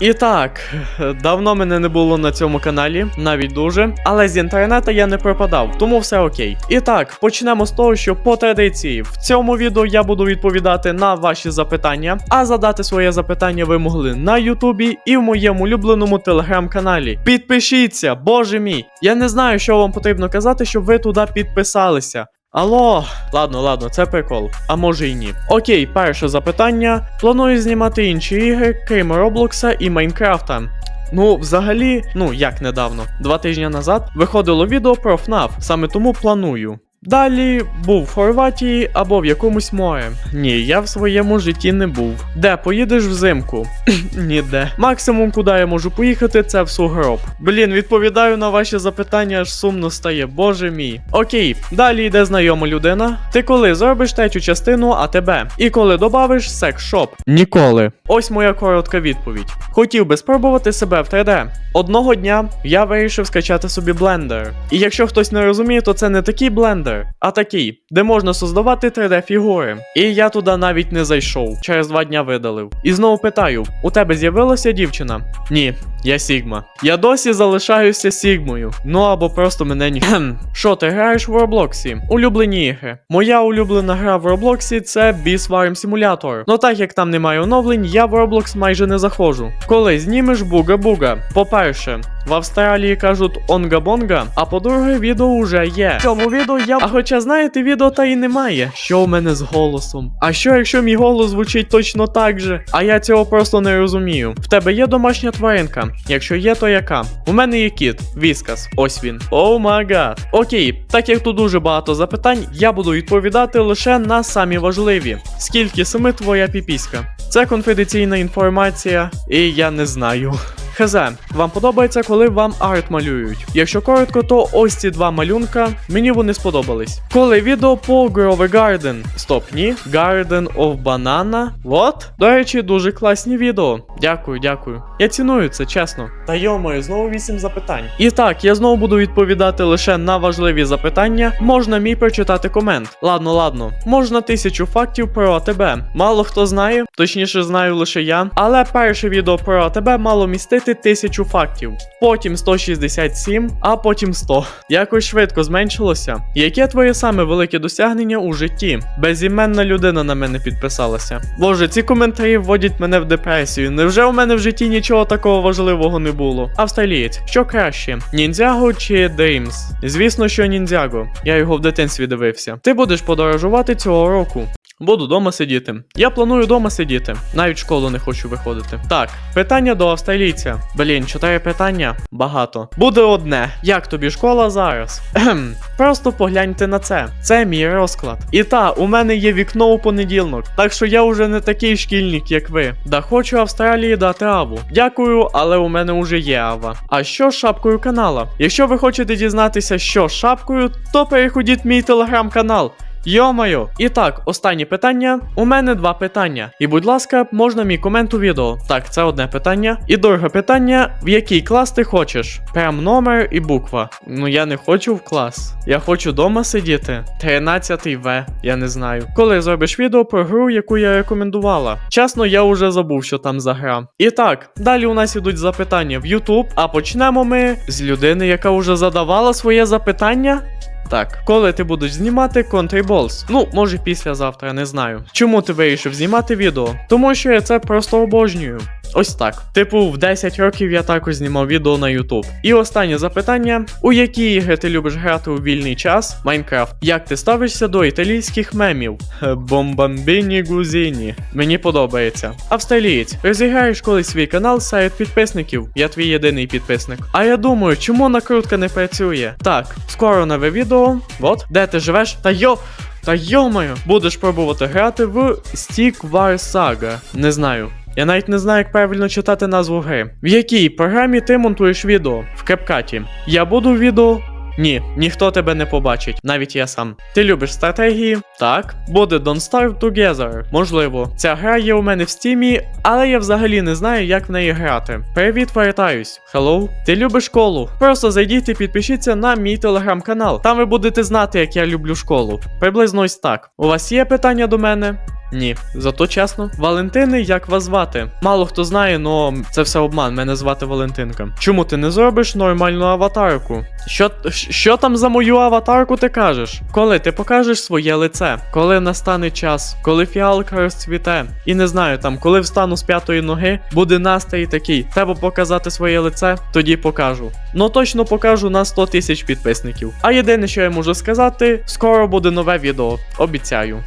І так, давно мене не було на цьому каналі, навіть дуже. Але з інтернету я не пропадав, тому все окей. І так, почнемо з того, що по традиції в цьому відео я буду відповідати на ваші запитання. А задати своє запитання ви могли на Ютубі і в моєму улюбленому телеграм-каналі. Підпишіться, боже мій! Я не знаю, що вам потрібно казати, щоб ви туди підписалися. Алло, ладно, ладно, це прикол. А може й ні. Окей, перше запитання. Планую знімати інші ігри, крім Роблокса і Майнкрафта. Ну, взагалі, ну як недавно, два тижні назад виходило відео про FNAF, саме тому планую. Далі був в Хорватії або в якомусь морі. Ні, я в своєму житті не був. Де поїдеш взимку? Ніде. Максимум, куди я можу поїхати, це в сугроб. Блін, відповідаю на ваші запитання, аж сумно стає, боже мій. Окей, далі йде знайома людина. Ти коли зробиш третю частину АТБ? І коли добавиш секс-шоп? Ніколи. Ось моя коротка відповідь. Хотів би спробувати себе в 3D. Одного дня я вирішив скачати собі блендер. І якщо хтось не розуміє, то це не такий блендер, а такий, де можна создавати 3D-фігури. І я туди навіть не зайшов, через два дня видалив. І знову питаю: у тебе з'явилася дівчина? Ні, я Сігма. Я досі залишаюся Сігмою. Ну або просто мене ні. Що ти граєш в Роблоксі? Улюблені ігри. Моя улюблена гра в Роблоксі це Beast Farm Simulator. Ну так як там немає оновлень, я в Roblox майже не заходжу. Коли знімеш буга-буга? По-перше, в Австралії кажуть онга-бонга, а по-друге, відео вже є. В цьому відео я. А хоча знаєте, відео та й немає. Що у мене з голосом? А що якщо мій голос звучить точно так же? А я цього просто не розумію. В тебе є домашня тваринка? Якщо є, то яка? У мене є кіт, Віскас. Ось він. О май гад. Окей, так як тут дуже багато запитань, я буду відповідати лише на самі важливі. Скільки семи твоя піпіська? Це конфіденційна інформація, і я не знаю. Хз, вам подобається, коли вам арт малюють. Якщо коротко, то ось ці два малюнка, мені вони сподобались. Коли відео по Grove Garden. Стоп, ні. Garden of Banana. What? До речі, дуже класні відео. Дякую, дякую. Я ціную це, чесно. Та йомою, знову вісім запитань. І так, я знову буду відповідати лише на важливі запитання. Можна мій прочитати комент. Ладно, ладно. Можна тисячу фактів про АТБ. Мало хто знає, точніше знаю лише я. Але перше відео про АТБ мало містити тисячу фактів. Потім 167, а потім 100. Якось швидко зменшилося. Яке твоє саме велике досягнення у житті? Безіменна людина на мене підписалася. Боже, ці коментарі вводять мене в депресію. Невже у мене в житті нічого такого важливого не було? Австралієць, що краще? Ніндзяго чи Dreams? Звісно, що ніндзяго. Я його в дитинстві дивився. Ти будеш подорожувати цього року. Буду дома сидіти. Я планую дома сидіти. Навіть школу не хочу виходити. Так, питання до австралійця. Блін, чотири питання? Багато. Буде одне. Як тобі школа зараз? Ехм. Просто погляньте на це. Це мій розклад. І та, у мене є вікно у понеділок, так що я вже не такий шкільник, як ви. Да хочу Австралії дати аву. Дякую, але у мене вже є ава. А що з шапкою канала? Якщо ви хочете дізнатися, що з шапкою, то переходіть мій телеграм-канал. Йомаю! І так, останнє питання. У мене два питання. І будь ласка, можна мій комент у відео. Так, це одне питання. І друге питання: в який клас ти хочеш? Прям номер і буква. Ну я не хочу в клас. Я хочу дома сидіти. 13 В, я не знаю. Коли зробиш відео про гру, яку я рекомендувала? Чесно, я вже забув, що там за гра. І так, далі у нас ідуть запитання в YouTube, а почнемо ми з людини, яка вже задавала своє запитання. Так, коли ти будеш знімати Country Balls? Ну, може післязавтра, не знаю. Чому ти вирішив знімати відео? Тому що я це просто обожнюю. Ось так. Типу, в 10 років я також знімав відео на YouTube. І останнє запитання: у які ігри ти любиш грати у вільний час? Майнкрафт. Як ти ставишся до італійських мемів? Е, Бомбамбіні гузіні. Мені подобається. Австралієць, розіграєш колись свій канал серед підписників. Я твій єдиний підписник. А я думаю, чому накрутка не працює? Так, скоро нове відео. Вот, де ти живеш? Та йо. Та йомаю, будеш пробувати грати в Stick War Saga. Не знаю. Я навіть не знаю, як правильно читати назву гри. В якій програмі ти монтуєш відео? В кепкаті. Я буду в відео. Ні, ніхто тебе не побачить, навіть я сам. Ти любиш стратегії? Так. Буде Don't Starve Together. Можливо. Ця гра є у мене в стімі, але я взагалі не знаю, як в неї грати. Привіт, вертаюсь. Hello. Ти любиш школу? Просто зайдіть і підпишіться на мій телеграм-канал. Там ви будете знати, як я люблю школу. Приблизно ось так. У вас є питання до мене? Ні, зато чесно. Валентини, як вас звати? Мало хто знає, но це все обман. Мене звати Валентинка. Чому ти не зробиш нормальну аватарку? Що, що там за мою аватарку ти кажеш? Коли ти покажеш своє лице? Коли настане час, коли фіалка розцвіте? І не знаю там, коли встану з п'ятої ноги, буде настрій такий. Треба показати своє лице, тоді покажу. Ну точно покажу на 100 тисяч підписників. А єдине, що я можу сказати, скоро буде нове відео. Обіцяю.